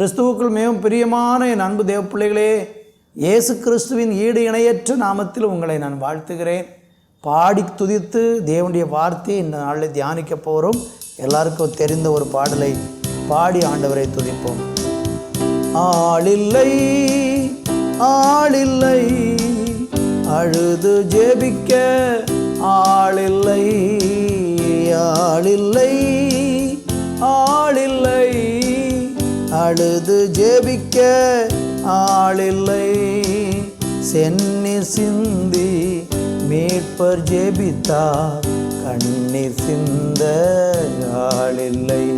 கிறிஸ்துவுக்குள் மிகவும் பிரியமான என் அன்பு தேவ பிள்ளைகளே இயேசு கிறிஸ்துவின் ஈடு இணையற்ற நாமத்தில் உங்களை நான் வாழ்த்துகிறேன். பாடி துதித்து தேவனுடைய வார்த்தையை இந்த நாளில் தியானிக்க போகிறோம். எல்லாருக்கும் தெரிந்த ஒரு பாடலை பாடி ஆண்டவரை துதிப்போம். ஆளில்லை ஆளில்லை அழுது ஜெபிக்க ஆளில்லை ஆளில்லை. அழுது ஜெபிக்க ஆளில்லை. சென்னி சிந்தி மீட்பர் ஜெபித்தார். கண்ணீர் சிந்த ஆளில்லை.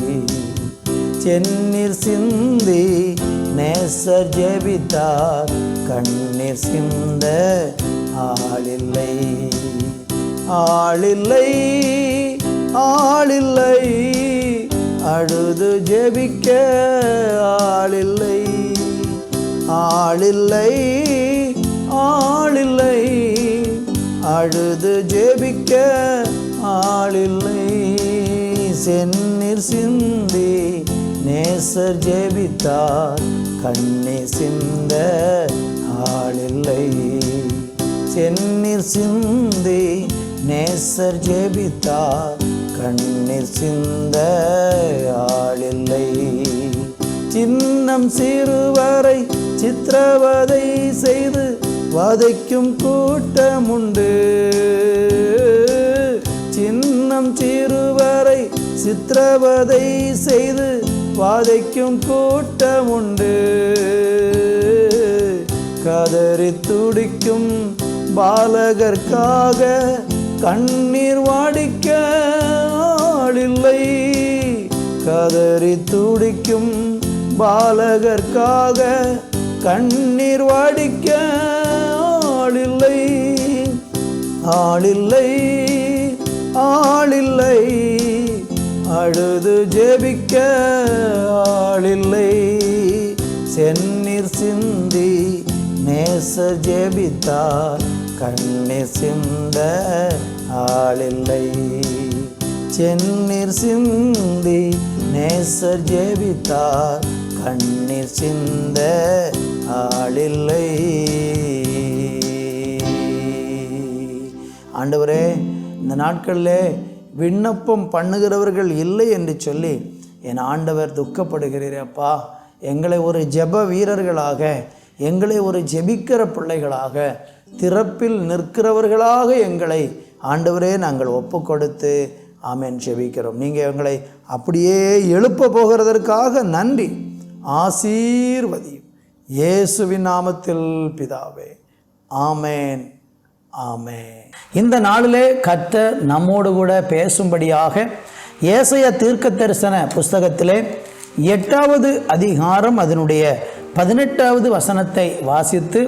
சென்னீர் சிந்தி நேசர் ஜெபித்தார். கண்ணீர் சிந்த ஆளில்லை. ஆளில்லை ஆளில்லை. அழுது ஜெபிக்க ஆளில்லை. ஆளில்லை ஆளில்லை. அழுது ஜெபிக்க ஆளில்லை. செந்நீர் சிந்தி நேசர் ஜெபித்தார். கண்ணே சிந்த ஆளில்லை. செந்நீர் சிந்தி நேசர் ஜெபித்தார். கண்ணீர் சிந்த ஆளில்லை சின்னம் சிறுவரை சித்திரவதை செய்து வதைக்கும் கூட்டமுண்டு. சின்னம் சிறுவரை சித்திரவதை செய்து வாதைக்கும் கூட்டமுண்டு. கதறி துடிக்கும் பாலகர்க்காக கண்ணீர் வாடிக்க ஆளில்லை. கதறி துடிக்கும் பாலகர்க்காக கண்ணீர் வாடிக்க ஆளில்லை. ஆளில்லை ஆளில்லை. அழுது ஜெபிக்க ஆளில்லை. சென்னீர் சிந்தி நேச ஜெபித்தார் கண்ணீர் சிந்த ஆளில்லை. சென்னீர் சிந்தி நேசர் ஜெபித்தார் கண்ணீர் சிந்த ஆளில்லை. ஆண்டவரே இந்த நாட்களில் விண்ணப்பம் பண்ணுகிறவர்கள் இல்லை என்று சொல்லி என் ஆண்டவர் துக்கப்படுகிறீரே அப்பா. எங்களை ஒரு ஜெப வீரர்களாக எங்களை ஒரு ஜெபிக்கிற பிள்ளைகளாக திறப்பில் நிற்கிறவர்களாக எங்களை ஆண்டவரே நாங்கள் ஒப்பு கொடுத்து ஆமேன். செபிக்கிறோம் நீங்கள் எங்களை அப்படியே எழுப்ப போகிறதற்காக நன்றி. ஆசீர்வதியும். இயேசுவின் நாமத்தில் பிதாவே. ஆமேன். ஆமே இந்த நாளிலே கர்த்தர் நம்மோடு கூட பேசும்படியாக ஏசைய தீர்க்க தரிசன புஸ்தகத்திலே எட்டாவது அதிகாரம் அதனுடைய பதினெட்டாவது வசனத்தை வாசித்து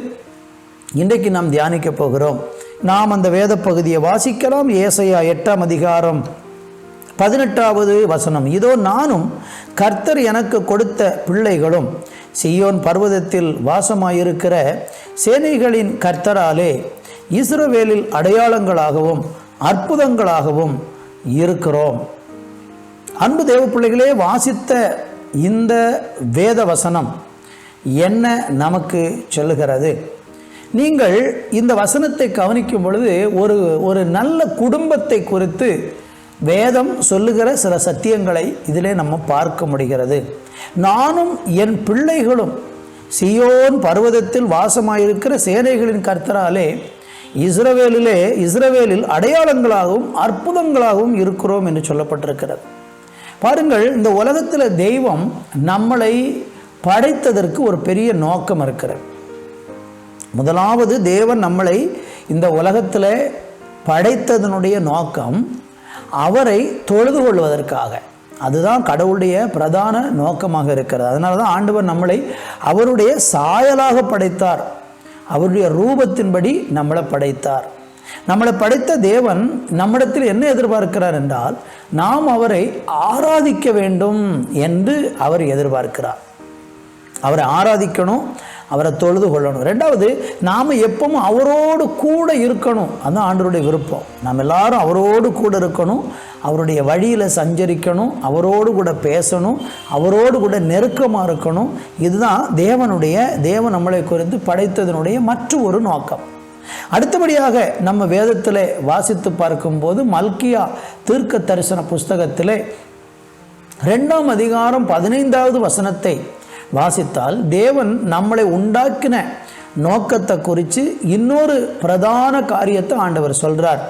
இன்றைக்கு நாம் தியானிக்க போகிறோம். நாம் அந்த வேத பகுதியை வாசிக்கலாம். ஏசையா எட்டாம் அதிகாரம் பதினெட்டாவது வசனம் இதோ நானும் கர்த்தர் எனக்கு கொடுத்த பிள்ளைகளும் சியோன் பர்வதத்தில் வாசமாயிருக்கிற சேனைகளின் கர்த்தராலே இஸ்ரவேலில் அடையாளங்களாகவும் அற்புதங்களாகவும் இருக்கிறோம். அன்பு தேவ பிள்ளைகளே வாசித்த இந்த வேத வசனம் என்ன நமக்கு சொல்லுகிறது? நீங்கள் இந்த வசனத்தை கவனிக்கும் பொழுது ஒரு ஒரு நல்ல குடும்பத்தை குறித்து வேதம் சொல்லுகிற சில சத்தியங்களை இதிலே நம்ம பார்க்க முடிகிறது. நானும் என் பிள்ளைகளும் சியோன் பர்வதத்தில் வாசமாயிருக்கிற சேனைகளின் கர்த்தராலே இஸ்ரவேலிலே இஸ்ரவேலில் அடையாளங்களாகவும் அற்புதங்களாகவும் இருக்கிறோம் என்று சொல்லப்பட்டிருக்கிறது. பாருங்கள் இந்த உலகத்தில் தெய்வம் நம்மளை படைத்ததற்கு ஒரு பெரிய நோக்கம் இருக்கிறது. முதலாவது தேவன் நம்மளை இந்த உலகத்தில் படைத்ததனுடைய நோக்கம் அவரை தொழுது கொள்வதற்காக. அதுதான் கடவுளுடைய பிரதான நோக்கமாக இருக்கிறது. அதனால தான் ஆண்டவர் நம்மளை அவருடைய சாயலாக படைத்தார். அவருடைய ரூபத்தின்படி நம்மளை படைத்தார். நம்மளை படைத்த தேவன் நம்மிடத்தில் என்ன எதிர்பார்க்கிறார் என்றால் நாம் அவரை ஆராதிக்க வேண்டும் என்று அவர் எதிர்பார்க்கிறார். அவரை ஆராதிக்கணும் அவரை தொழுது கொள்ளணும். ரெண்டாவது நாம் எப்பவும் அவரோடு கூட இருக்கணும். அதுதான் ஆண்டவருடைய விருப்பம். நாம் எல்லாரும் அவரோடு கூட இருக்கணும். அவருடைய வழியில் சஞ்சரிக்கணும். அவரோடு கூட பேசணும். அவரோடு கூட நெருக்கமாக இருக்கணும். இதுதான் தேவனுடைய தேவன் நம்மளை குறித்து படைத்ததனுடைய மற்ற ஒரு நோக்கம். அடுத்தபடியாக நம்ம வேதத்தில் வாசித்து பார்க்கும்போது மல்கியா தீர்க்க தரிசன புஸ்தகத்திலே ரெண்டாம் அதிகாரம் பதினைந்தாவது வசனத்தை வாசித்தால் தேவன் நம்மளை உண்டாக்கின நோக்கத்தை குறித்து இன்னொரு பிரதான காரியத்தை ஆண்டவர் சொல்கிறார்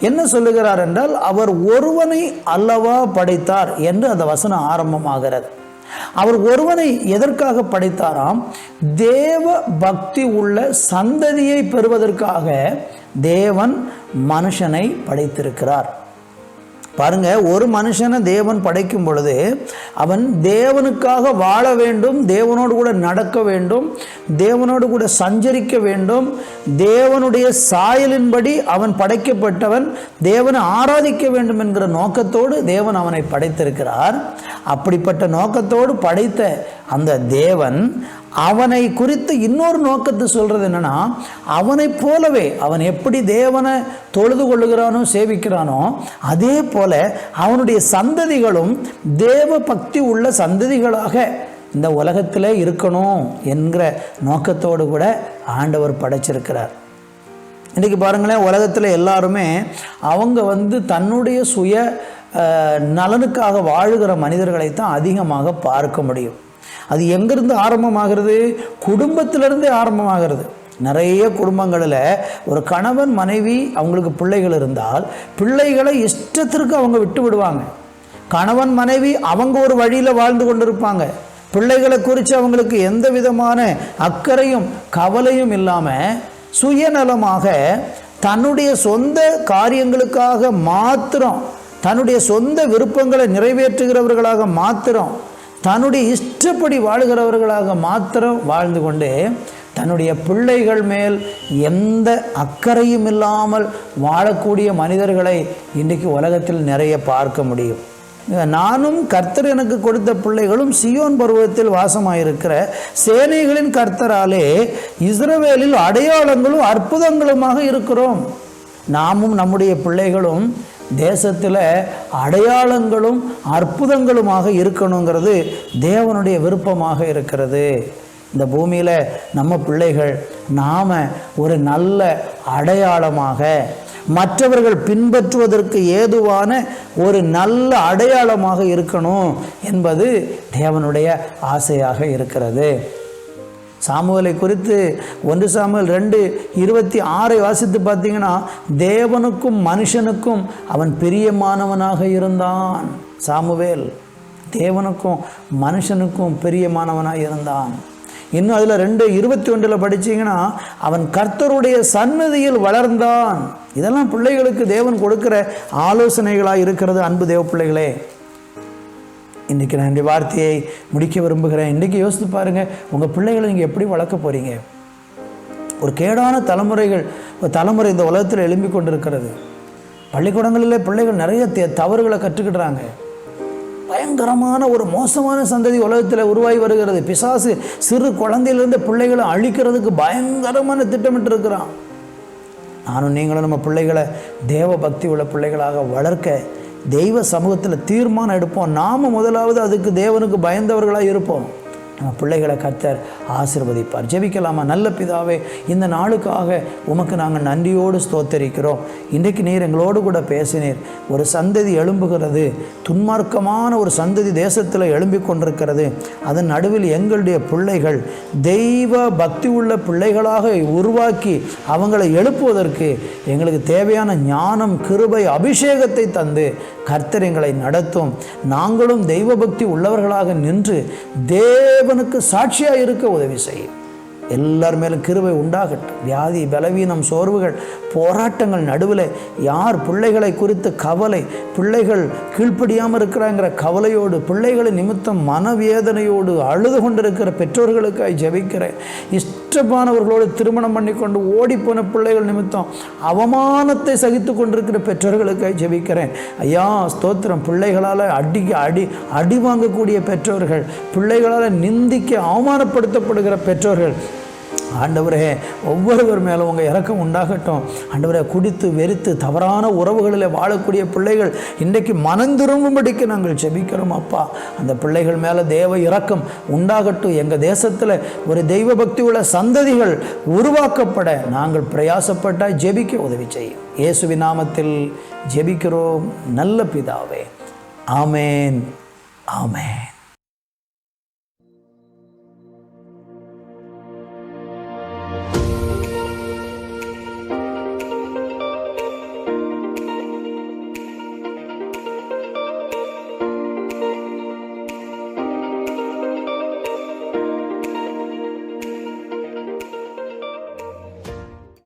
என்ன சொல்லுகிறார் என்றால் அவர் ஒருவனை அல்லவா படைத்தார் என்று அந்த வசனம் ஆரம்பமாகிறது. அவர் ஒருவனை எதற்காக படைத்தாராம்? தேவ பக்தி உள்ள சந்ததியை பெறுவதற்காக தேவன் மனுஷனை படைத்திருக்கிறார். பாருங்க ஒரு மனுஷனை தேவன் படைக்கும் பொழுது அவன் தேவனுக்காக வாழ வேண்டும் தேவனோடு கூட நடக்க வேண்டும் தேவனோடு கூட சஞ்சரிக்க வேண்டும் தேவனுடைய சாயலின்படி அவன் படைக்கப்பட்டவன் தேவனை ஆராதிக்க வேண்டும் என்கிற நோக்கத்தோடு தேவன் அவனை படைத்திருக்கிறார். அப்படிப்பட்ட நோக்கத்தோடு படைத்த அந்த தேவன் அவனை குறித்து இன்னொரு நோக்கத்தை சொல்கிறது என்னன்னா அவனைப் போலவே அவன் எப்படி தேவனை தொழுது கொள்ளுகிறானோ சேவிக்கிறானோ அதே போல அவனுடைய சந்ததிகளும் தேவ பக்தி உள்ள சந்ததிகளாக இந்த உலகத்தில் இருக்கணும் என்கிற நோக்கத்தோடு கூட ஆண்டவர் படைச்சிருக்கிறார். இன்றைக்கி பாருங்களேன் உலகத்தில் எல்லாருமே அவங்க வந்து தன்னுடைய சுய நலனுக்காக வாழுகிற மனிதர்களை தான் அதிகமாக பார்க்க முடியும். அது எங்கேருந்து ஆரம்பமாகிறது? குடும்பத்திலிருந்து ஆரம்பமாகிறது. நிறைய குடும்பங்களில் ஒரு கணவன் மனைவி அவங்களுக்கு பிள்ளைகள் இருந்தால் பிள்ளைகளை இஷ்டத்திற்கு அவங்க விட்டு விடுவாங்க. கணவன் மனைவி அவங்க ஒரு வழியில் வாழ்ந்து கொண்டிருப்பாங்க. பிள்ளைகளை குறித்து அவங்களுக்கு எந்த விதமான அக்கறையும் கவலையும் இல்லாமல் சுயநலமாக தன்னுடைய சொந்த காரியங்களுக்காக மாத்திரம் தன்னுடைய சொந்த விருப்பங்களை நிறைவேற்றுகிறவர்களாக மாத்திரம் தன்னுடைய இஷ்டப்படி வாழ்கிறவர்களாக மாத்திரம் வாழ்ந்து கொண்டு தன்னுடைய பிள்ளைகள் மேல் எந்த அக்கறையும் இல்லாமல் வாழக்கூடிய மனிதர்களை இன்றைக்கு உலகத்தில் நிறைய பார்க்க முடியும். நானும் கர்த்தர் எனக்கு கொடுத்த பிள்ளைகளும் சியோன் பருவத்தில் வாசமாயிருக்கிற சேனைகளின் கர்த்தராலே இஸ்ரவேலில் அடையாளங்களும் அற்புதங்களுமாக இருக்கிறோம். நாமும் நம்முடைய பிள்ளைகளும் தேசத்தில் அடையாளங்களும் அற்புதங்களுமாக இருக்கணுங்கிறது தேவனுடைய விருப்பமாக இருக்கிறது. இந்த பூமியில் நம்ம பிள்ளைகள் நாம் ஒரு நல்ல அடையாளமாக மற்றவர்கள் பின்பற்றுவதற்கு ஏதுவான ஒரு நல்ல அடையாளமாக இருக்கணும் என்பது தேவனுடைய ஆசையாக இருக்கிறது. சாமுவேலை குறித்து ஒன்று சாமுவல் ரெண்டு இருபத்தி ஆறை வாசித்து பார்த்தீங்கன்னா தேவனுக்கும் மனுஷனுக்கும் அவன் பிரியமானவனாக இருந்தான். சாமுவேல் தேவனுக்கும் மனுஷனுக்கும் பிரியமானவனாக இருந்தான். இன்னும் அதில் ரெண்டு இருபத்தி ஒன்றில் படிச்சீங்கன்னா அவன் கர்த்தருடைய சன்னதியில் வளர்ந்தான். இதெல்லாம் பிள்ளைகளுக்கு தேவன் கொடுக்கிற ஆலோசனைகளாக இருக்கிறது அன்பு தேவ பிள்ளைகளே. இன்றைக்கி நான் இந்த வார்த்தையை முடிக்க விரும்புகிறேன். இன்றைக்கி யோசித்து பாருங்கள் உங்கள் பிள்ளைகளை நீங்கள் எப்படி வளர்க்க போகிறீங்க ஒரு கேடான தலைமுறைகள் ஒரு தலைமுறை இந்த உலகத்தில் எழும்பி கொண்டிருக்கிறது. பள்ளிக்கூடங்களில் பிள்ளைகள் நிறைய தே- தவறுகளை கற்றுக்கிடுறாங்க. பயங்கரமான ஒரு மோசமான சந்ததி உலகத்தில் உருவாகி வருகிறது. பிசாசு சிறு குழந்தையிலிருந்து பிள்ளைகளை அழிக்கிறதுக்கு பயங்கரமான திட்டமிட்டு இருக்கிறான் நானும் நீங்களும் நம்ம பிள்ளைகளை தேவ பக்தி உள்ள பிள்ளைகளாக வளர்க்க தெய்வ சமூகத்தில் தீர்மானம் எடுப்போம். நாம் முதலாவது அதுக்கு தேவனுக்கு பயந்தவர்களாக இருப்போம். நம்ம பிள்ளைகளை கர்த்தர் ஆசிர்வதிப்பார். ஜெபிக்கலாமா? நல்ல பிதாவே இந்த நாளுக்காக உமக்கு நாங்கள் நன்றியோடு ஸ்தோத்தரிக்கிறோம். இன்றைக்கு நீர் எங்களோடு கூட பேசினீர். ஒரு சந்ததி எழும்புகிறது. துன்மார்க்கமான ஒரு சந்ததி தேசத்தில் எழும்பிக் கொண்டிருக்கிறது. அதன் நடுவில் எங்களுடைய பிள்ளைகள் தெய்வ பக்தி உள்ள பிள்ளைகளாக உருவாக்கி அவங்களை எழுப்புவதற்கு எங்களுக்கு தேவையான ஞானம் கிருபை அபிஷேகத்தை தந்து கர்த்தர் எங்களை நடத்தும். நாங்களும் தெய்வ பக்தி உள்ளவர்களாக நின்று தேவ தேவனுக்கு சாட்சியாக இருக்க உதவி செய்யும். எல்லார் மேலும் கிருவை உண்டாகட்டும். வியாதி பலவீனம் சோர்வுகள் போராட்டங்கள் நடுவில் யார் பிள்ளைகளை குறித்து கவலை பிள்ளைகள் கீழ்ப்படியாமல் இருக்கிறாங்கிற கவலையோடு பிள்ளைகளை நிமித்தம் மனவேதனையோடு அழுது கொண்டிருக்கிற பெற்றோர்களுக்காய் ஜெபிக்கிறேன். இஷ்டமானவர்களோடு திருமணம் பண்ணி கொண்டு ஓடிப்போன பிள்ளைகள் நிமித்தம் அவமானத்தை சகித்து கொண்டிருக்கிற பெற்றோர்களுக்கு ஜெபிக்கிறேன். ஐயா ஸ்தோத்திரம். பிள்ளைகளால் அடி அடி அடி வாங்கக்கூடிய பெற்றோர்கள் பிள்ளைகளால் நிந்திக்க அவமானப்படுத்தப்படுகிற பெற்றோர்கள் ஆண்டவரே ஒவ்வொருவர் மேலும் உங்கள் இறக்கம் உண்டாகட்டும். ஆண்டவரே குடித்து வெறித்து தவறான உறவுகளில் வாழக்கூடிய பிள்ளைகள் இன்றைக்கு மனம் திரும்பும்படிக்கு நாங்கள் ஜெபிக்கிறோம் அப்பா. அந்த பிள்ளைகள் மேலே தேவ இறக்கம் உண்டாகட்டும். எங்கள் தேசத்தில் ஒரு தெய்வ பக்தி உள்ள சந்ததிகள் உருவாக்கப்பட நாங்கள் பிரயாசப்பட்டால் ஜெபிக்க உதவி செய்யும். இயேசுவி நாமத்தில் ஜெபிக்கிறோம். நல்ல பிதாவே. ஆமேன். ஆமேன்.